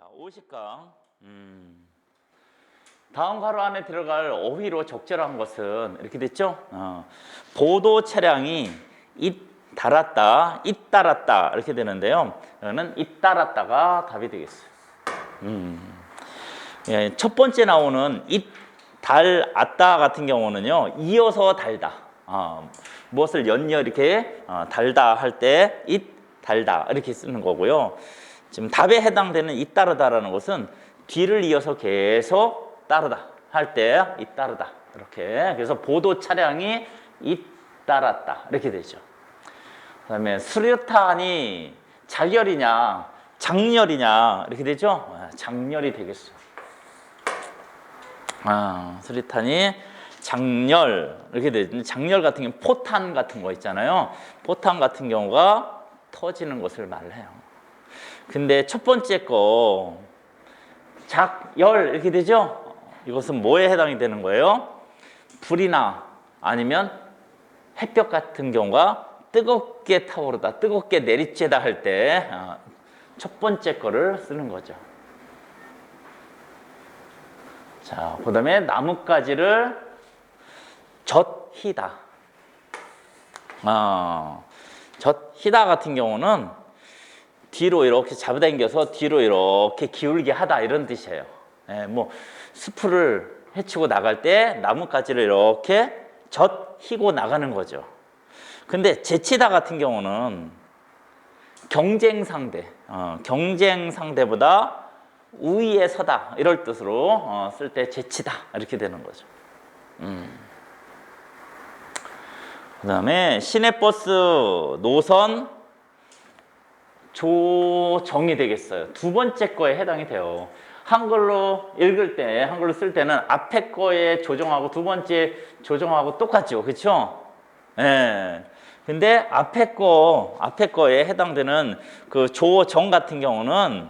자, 50강. 음. 다음 가로 안에 들어갈 어휘로 적절한 것은 이렇게 됐죠? 어. 보도 차량이 잇달았다, 잇달았다 이렇게 되는데요. 이거는 잇달았다가 답이 되겠어요. 음. 예, 첫 번째 나오는 잇달았다 같은 경우는요, 이어서 달다. 어, 무엇을 연이어 이렇게 어, 달다 할 때 잇달다 이렇게 쓰는 거고요. 지금 답에 해당되는 잇따르다라는 것은 뒤를 이어서 계속 따르다 할 때 잇따르다 이렇게 그래서 보도 차량이 잇따랐다 이렇게 되죠. 그다음에 수류탄이 자결이냐 장렬이냐 이렇게 되죠. 아, 장렬이 되겠어. 아 수류탄이 장렬 이렇게 되죠. 장렬 같은 경우 포탄 같은 거 있잖아요. 포탄 같은 경우가 터지는 것을 말해요. 근데 첫 번째 거 작 열 이렇게 되죠? 이것은 뭐에 해당이 되는 거예요? 불이나 아니면 햇볕 같은 경우가 뜨겁게 타오르다, 뜨겁게 내리쬐다 할 때 첫 번째 거를 쓰는 거죠. 자, 그 다음에 나뭇가지를 젖히다. 아, 젖히다 같은 경우는 뒤로 이렇게 잡아당겨서 뒤로 이렇게 기울게 하다 이런 뜻이에요. 예, 뭐 수풀을 헤치고 나갈 때 나뭇가지를 이렇게 젖 히고 나가는 거죠. 근데 제치다 같은 경우는 경쟁 상대, 어, 경쟁 상대보다 우위에 서다 이럴 뜻으로 어, 쓸 때 제치다 이렇게 되는 거죠. 음. 그 다음에 시내버스 노선 조정이 되겠어요. 두 번째 거에 해당이 돼요. 한글로 읽을 때, 한글로 쓸 때는 앞에 거에 조정하고 두 번째 조정하고 똑같죠. 그렇죠? 예. 근데 앞에 거, 앞에 거에 해당되는 그 조정 같은 경우는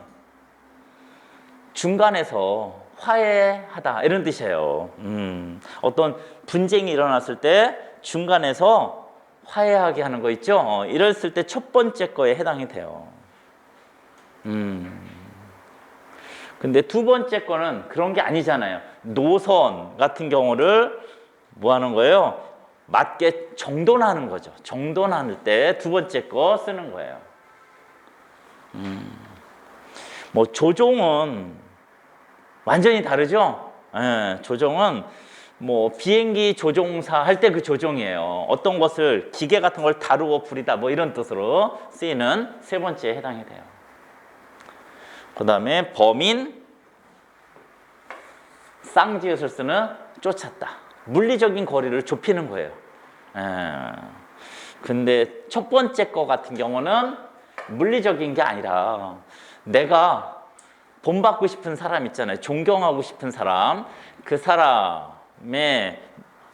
중간에서 화해하다 이런 뜻이에요. 음, 어떤 분쟁이 일어났을 때 중간에서 화해하게 하는 거 있죠? 어, 이랬을 때 첫 번째 거에 해당이 돼요. 음. 근데 두 번째 거는 그런 게 아니잖아요. 노선 같은 경우를 뭐 하는 거예요? 맞게 정돈하는 거죠. 정돈할 때두 번째 거 쓰는 거예요. 음. 뭐 조종은 완전히 다르죠? 예, 조종은 뭐 비행기 조종사 할 때 그 조종이에요. 어떤 것을 기계 같은 걸 다루고 부리다 뭐 이런 뜻으로 쓰이는 세 번째에 해당이 돼요. 그 다음에 범인 쌍지읒을 쓰는 쫓았다. 물리적인 거리를 좁히는 거예요. 에, 근데 첫 번째 거 같은 경우는 물리적인 게 아니라 내가 본받고 싶은 사람 있잖아요. 존경하고 싶은 사람. 그 사람 의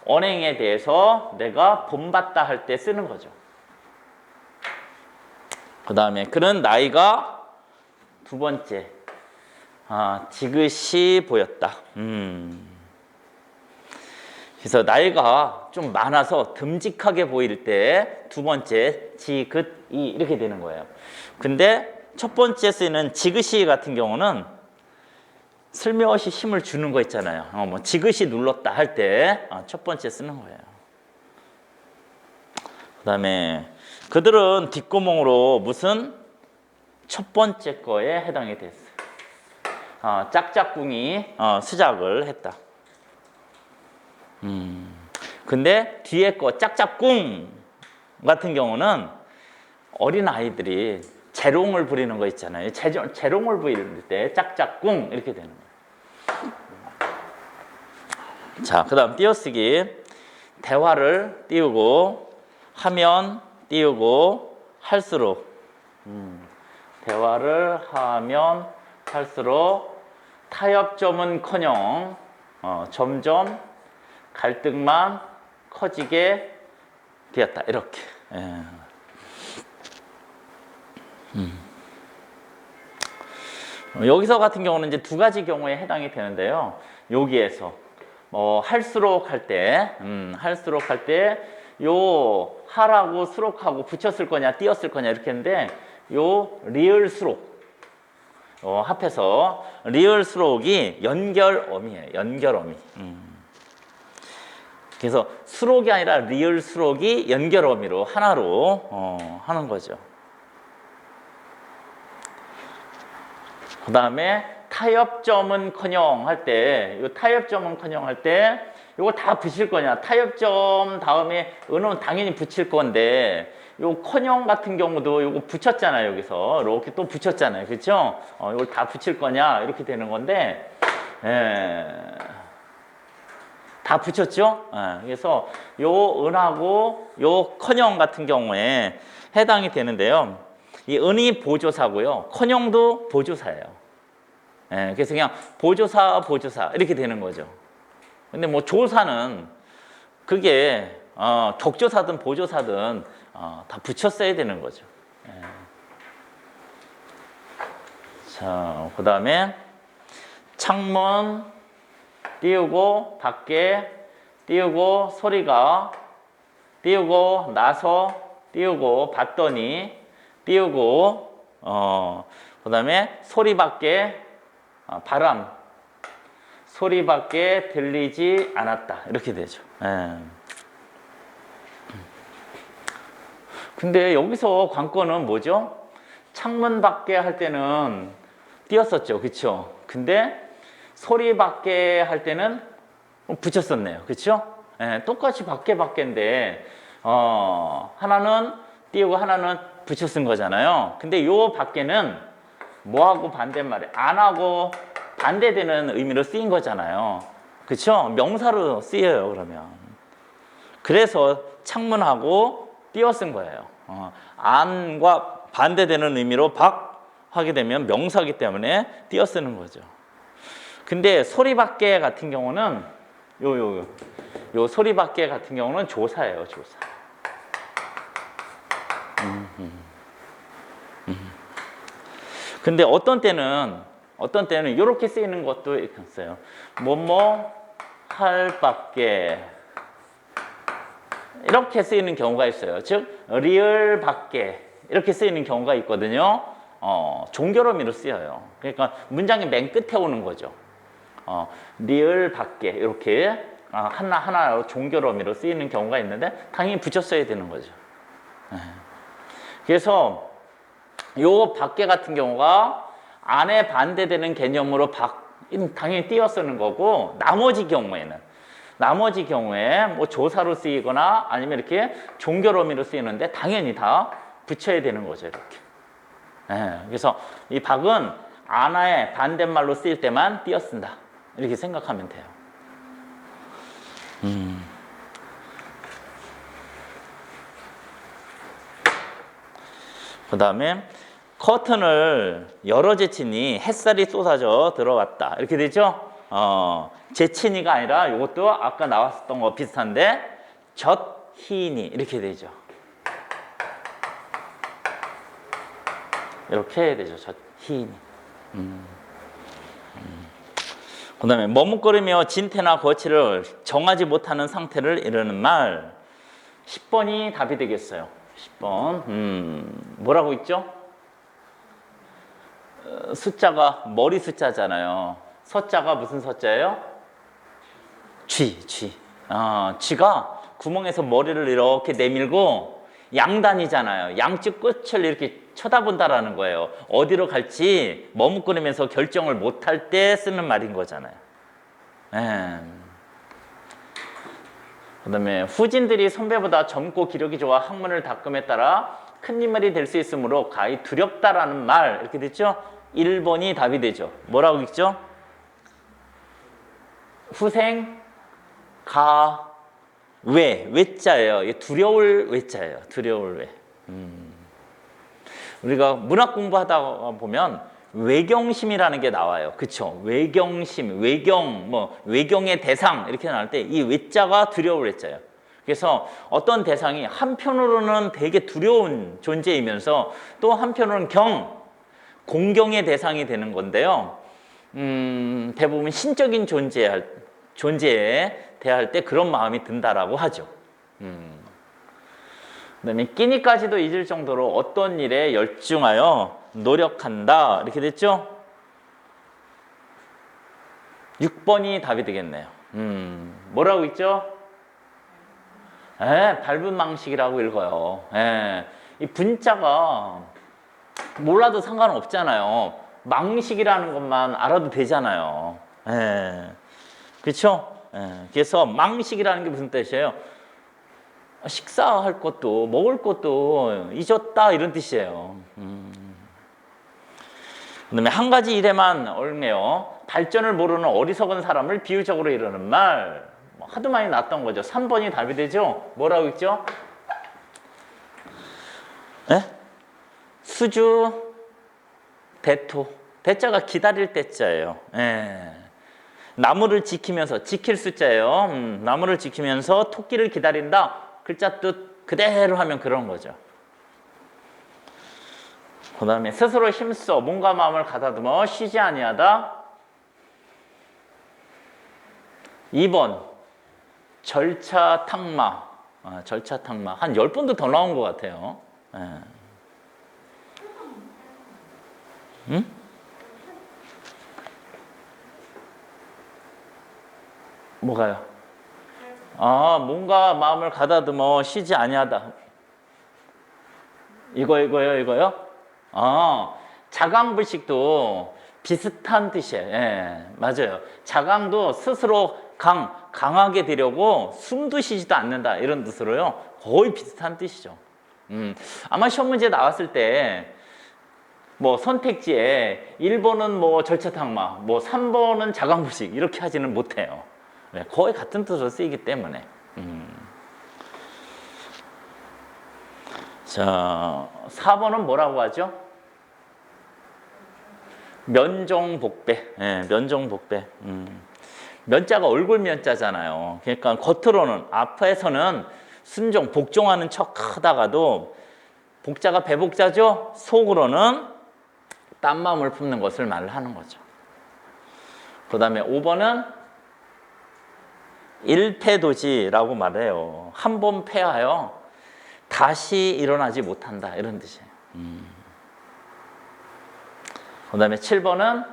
언행에 대해서 내가 본받다 할 때 쓰는 거죠. 그 다음에 그는 나이가 두 번째 아, 지긋이 보였다. 음. 그래서 나이가 좀 많아서 듬직하게 보일 때 두 번째 지긋이 이렇게 되는 거예요. 근데 첫 번째 쓰이는 지그시 같은 경우는 슬며시 힘을 주는 거 있잖아요. 어, 뭐 지그시 눌렀다 할 때 첫 번째 쓰는 거예요. 그 다음에 그들은 뒷구멍으로 무슨 첫 번째 거에 해당이 됐어요. 어, 짝짝꿍이 어, 수작을 했다. 음. 근데 뒤에 거 짝짝꿍 같은 경우는 어린 아이들이 재롱을 부리는 거 있잖아요. 재롱, 재롱을 부릴 때 짝짝꿍 이렇게 되는 거예요. 자, 그 다음 띄어쓰기 대화를 띄우고 하면 띄우고 할수록 음, 대화를 하면 할수록 타협점은 커녕 어, 점점 갈등만 커지게 되었다 이렇게. 예. 음. 어, 여기서 같은 경우는 이제 두 가지 경우에 해당이 되는데요. 여기에서 뭐 할수록 할 때, 음, 할수록 할 때 요 하라고 수록하고 붙였을 거냐 띄었을 거냐 이렇게 했는데 요 리을 수록 어, 합해서 리얼 수록이 연결어미예요. 연결어미. 음. 그래서 수록이 아니라 리얼 수록이 연결어미로 하나로 어, 하는 거죠. 그 다음에 타협점은커녕 할 때, 이 타협점은커녕 할 때, 이거 다 붙일 거냐? 타협점 다음에 은은 당연히 붙일 건데, 요 커녕 같은 경우도 요거 붙였잖아요 여기서 이렇게 또 붙였잖아요 그렇죠? 어, 이걸 다 붙일 거냐 이렇게 되는 건데, 예. 다 붙였죠? 예, 그래서 요 은하고 요 커녕 같은 경우에 해당이 되는데요. 이 은이 보조사고요. 커녕도 보조사예요. 예, 그래서 그냥 보조사, 보조사 이렇게 되는 거죠. 근데 뭐 조사는 그게 어, 격조사든 보조사든 어, 다 붙였어야 되는 거죠. 예. 자, 그 다음에 창문 띄우고 밖에 띄우고 소리가 띄우고 나서 띄우고 봤더니 띄우고 어 그 다음에 소리 밖에 아, 바람 소리 밖에 들리지 않았다 이렇게 되죠. 예. 근데 여기서 관건은 뭐죠? 창문 밖에 할 때는 띄었었죠, 그렇죠? 근데 소리 밖에 할 때는 붙였었네요, 그렇죠? 예, 똑같이 밖에 밖인데 어, 하나는 띄우고 하나는 붙여 쓴 거잖아요. 근데 요 밖에는 뭐하고 반대말이 안 하고 반대되는 의미로 쓰인 거잖아요. 그렇죠? 명사로 쓰여요, 그러면. 그래서 창문하고 띄어 쓴 거예요. 어, 안과 반대되는 의미로 박 하게 되면 명사기 때문에 띄어 쓰는 거죠. 근데 소리밖에 같은 경우는 요 요 요 요 소리밖에 같은 경우는 조사예요, 조사. 음, 음. 음. 근데 어떤 때는 어떤 때는 이렇게 쓰이는 것도 있어요. 뭐뭐 할 밖에 이렇게 쓰이는 경우가 있어요. 즉 리얼 밖에 이렇게 쓰이는 경우가 있거든요. 어, 종결어미로 쓰여요. 그러니까 문장의 맨 끝에 오는 거죠. 어, 리얼 밖에 이렇게 아, 하나 하나로 종결어미로 쓰이는 경우가 있는데 당연히 붙였어야 되는 거죠. 예. 그래서 요 밖에 같은 경우가 안에 반대되는 개념으로 박 당연히 띄어 쓰는 거고 나머지 경우에는 나머지 경우에 뭐 조사로 쓰이거나 아니면 이렇게 종결 어미로 쓰이는데 당연히 다 붙여야 되는 거죠 이렇게. 예, 그래서 이 박은 안에 반대말로 쓰일 때만 띄어 쓴다 이렇게 생각하면 돼요. 그 다음에 커튼을 열어 제치니 햇살이 쏟아져 들어왔다. 이렇게 되죠? 어, 제치니가 아니라 이것도 아까 나왔었던 거 비슷한데 젖히니 이렇게 되죠. 이렇게 해야 되죠. 젖히니. 음. 음. 그 다음에 머뭇거리며 진태나 거치를 정하지 못하는 상태를 이르는 말 10번이 답이 되겠어요. 10번. 음, 뭐라고 있죠? 어, 숫자가 머리 숫자잖아요. 서자가 무슨 서자예요? 쥐, 쥐. 아, 쥐가 구멍에서 머리를 이렇게 내밀고 양단이잖아요. 양쪽 끝을 이렇게 쳐다본다라는 거예요. 어디로 갈지 머뭇거리면서 결정을 못할 때 쓰는 말인 거잖아요. 예. 그 다음에 후진들이 선배보다 젊고 기력이 좋아 학문을 닦음에 따라 큰 인물이 될 수 있으므로 가히 두렵다라는 말 이렇게 됐죠? 1번이 답이 되죠. 뭐라고 읽죠? 후생 가 외, 외자예요. 두려울 외자예요. 두려울 외. 음. 우리가 문학 공부하다 보면 외경심이라는 게 나와요. 그쵸? 외경심, 외경, 뭐, 외경의 대상, 이렇게 나올 때 이 외자가 두려울 외자예요. 그래서 어떤 대상이 한편으로는 되게 두려운 존재이면서 또 한편으로는 경, 공경의 대상이 되는 건데요. 음, 대부분 신적인 존재, 존재에 대할 때 그런 마음이 든다라고 하죠. 음. 그다음에 끼니까지도 잊을 정도로 어떤 일에 열중하여 노력한다 이렇게 됐죠. 6번이 답이 되겠네요. 음, 뭐라고 있죠? 예, 밟은 망식이라고 읽어요. 예, 이 분자가 몰라도 상관없잖아요. 망식이라는 것만 알아도 되잖아요. 예, 그렇죠? 예, 그래서 망식이라는 게 무슨 뜻이에요? 식사할 것도 먹을 것도 잊었다 이런 뜻이에요. 음. 그다음에 한 가지 일에만 얽매여 발전을 모르는 어리석은 사람을 비유적으로 이르는 말뭐 하도 많이 났던 거죠. 3번이 답이 되죠. 뭐라고 있죠? 예? 수주 대토 대자가 기다릴 대자예요. 예. 나무를 지키면서 지킬 숫자예요. 음, 나무를 지키면서 토끼를 기다린다. 글자 뜻 그대로 하면 그런 거죠. 그 다음에 스스로 힘써 몸과 마음을 가다듬어 쉬지 아니하다. 2번 절차 탁마 아, 절차 탁마 한 10번도 더 나온 것 같아요. 예. 응? 뭐가요? 아, 뭔가 마음을 가다듬어 쉬지 아니하다. 이거 이거요, 이거요? 아, 자강불식도 비슷한 뜻이에요. 예, 맞아요. 자강도 스스로 강, 강하게 되려고 숨도 쉬지도 않는다. 이런 뜻으로요. 거의 비슷한 뜻이죠. 음, 아마 시험 문제 나왔을 때, 뭐 선택지에 1번은 뭐 절차탕마, 뭐 3번은 자강불식 이렇게 하지는 못해요. 네, 거의 같은 뜻으로 쓰이기 때문에. 음. 자, 4번은 뭐라고 하죠? 면종복배. 예, 면종복배. 음. 면자가 얼굴 면자잖아요. 그러니까 겉으로는 앞에서는 순종, 복종하는 척 하다가도 복자가 배복자죠? 속으로는 딴 마음을 품는 것을 말하는 거죠. 그 다음에 5번은 일패도지라고 말해요. 한 번 패하여 다시 일어나지 못한다. 이런 뜻이에요. 음. 그 다음에 7번은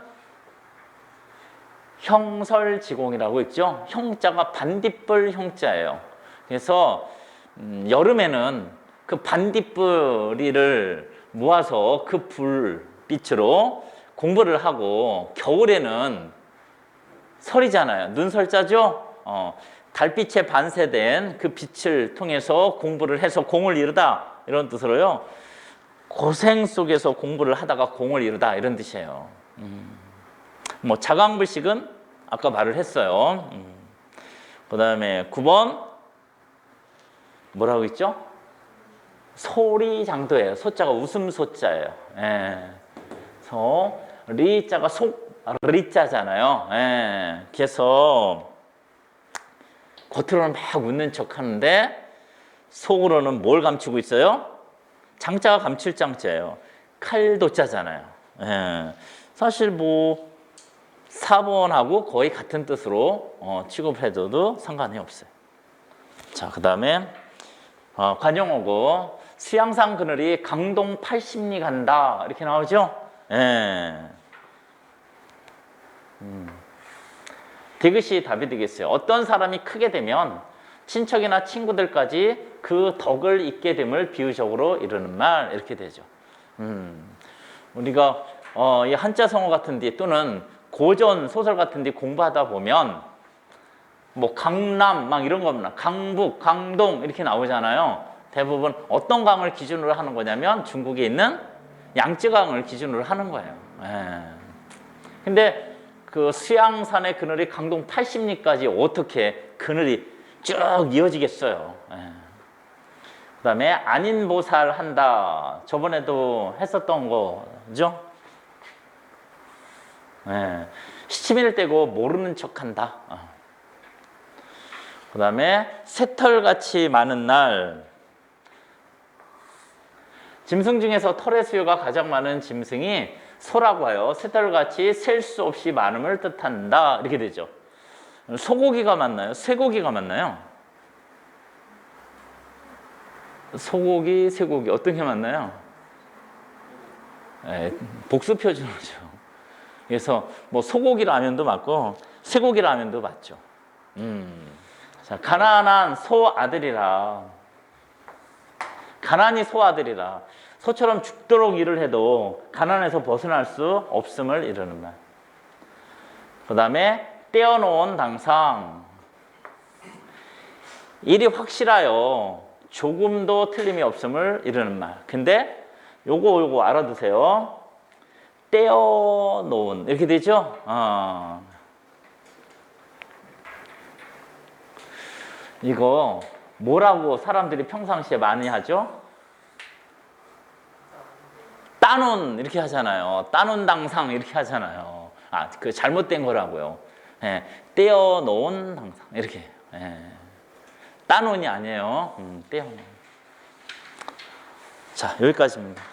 형설지공이라고 있죠. 형자가 반딧불 형자예요. 그래서 음, 여름에는 그 반딧불이를 모아서 그 불빛으로 공부를 하고 겨울에는 설이잖아요. 눈설자죠. 어, 달빛에 반세된 그 빛을 통해서 공부를 해서 공을 이루다 이런 뜻으로요. 고생 속에서 공부를 하다가 공을 이루다 이런 뜻이에요. 음. 뭐 자강불식은 아까 말을 했어요. 음. 그 다음에 9번 뭐라고 있죠? 소리장도예요. 소자가 웃음 소자예요. 예. 소 리자가 속 리자잖아요. 예. 그래서 겉으로는 막 웃는 척 하는데 속으로는 뭘 감추고 있어요? 장자가 감출 장자예요. 칼도자잖아요. 예. 사실 뭐 4번하고 거의 같은 뜻으로 어, 취급해줘도 상관이 없어요. 자, 그 다음에 어, 관용어고 수양상 그늘이 강동 80리 간다 이렇게 나오죠? 예. 음. 디귿이 답이 되겠어요. 어떤 사람이 크게 되면 친척이나 친구들까지 그 덕을 잊게 됨을 비유적으로 이르는 말 이렇게 되죠. 음. 우리가 어, 이 한자 성어 같은 데 또는 고전 소설 같은 데 공부하다 보면 뭐 강남 막 이런 겁니다. 강북, 강동 이렇게 나오잖아요. 대부분 어떤 강을 기준으로 하는 거냐면 중국에 있는 양쯔강을 기준으로 하는 거예요. 예. 근데 그 수양산의 그늘이 강동 80리까지 어떻게 그늘이 쭉 이어지겠어요. 예. 그다음에 안인보살 한다. 저번에도 했었던 거죠. 예. 시치미를 떼고 모르는 척 한다. 어. 그 다음에 새털같이 많은 날. 짐승 중에서 털의 수요가 가장 많은 짐승이 소라고 하여 새털같이 셀 수 없이 많음을 뜻한다. 이렇게 되죠. 소고기가 맞나요? 쇠고기가 맞나요? 소고기, 쇠고기 어떤 게 맞나요? 네, 복수 표준어죠. 그래서 뭐 소고기 라면도 맞고 쇠고기 라면도 맞죠. 음. 자, 가난한 소 아들이라. 가난이 소 아들이라. 소처럼 죽도록 일을 해도 가난에서 벗어날 수 없음을 이르는 말. 그 다음에 떼어놓은 당상. 일이 확실하여 조금도 틀림이 없음을 이르는 말. 근데 요거 요거 알아두세요. 떼어놓은 이렇게 되죠? 어. 이거 뭐라고 사람들이 평상시에 많이 하죠? 따놓은 이렇게 하잖아요. 따놓은 당상 이렇게 하잖아요. 아, 그 잘못된 거라고요. 예, 떼어 놓은 당상 이렇게. 예. 따놓은이 아니에요. 음, 떼어 놓은. 자, 여기까지입니다.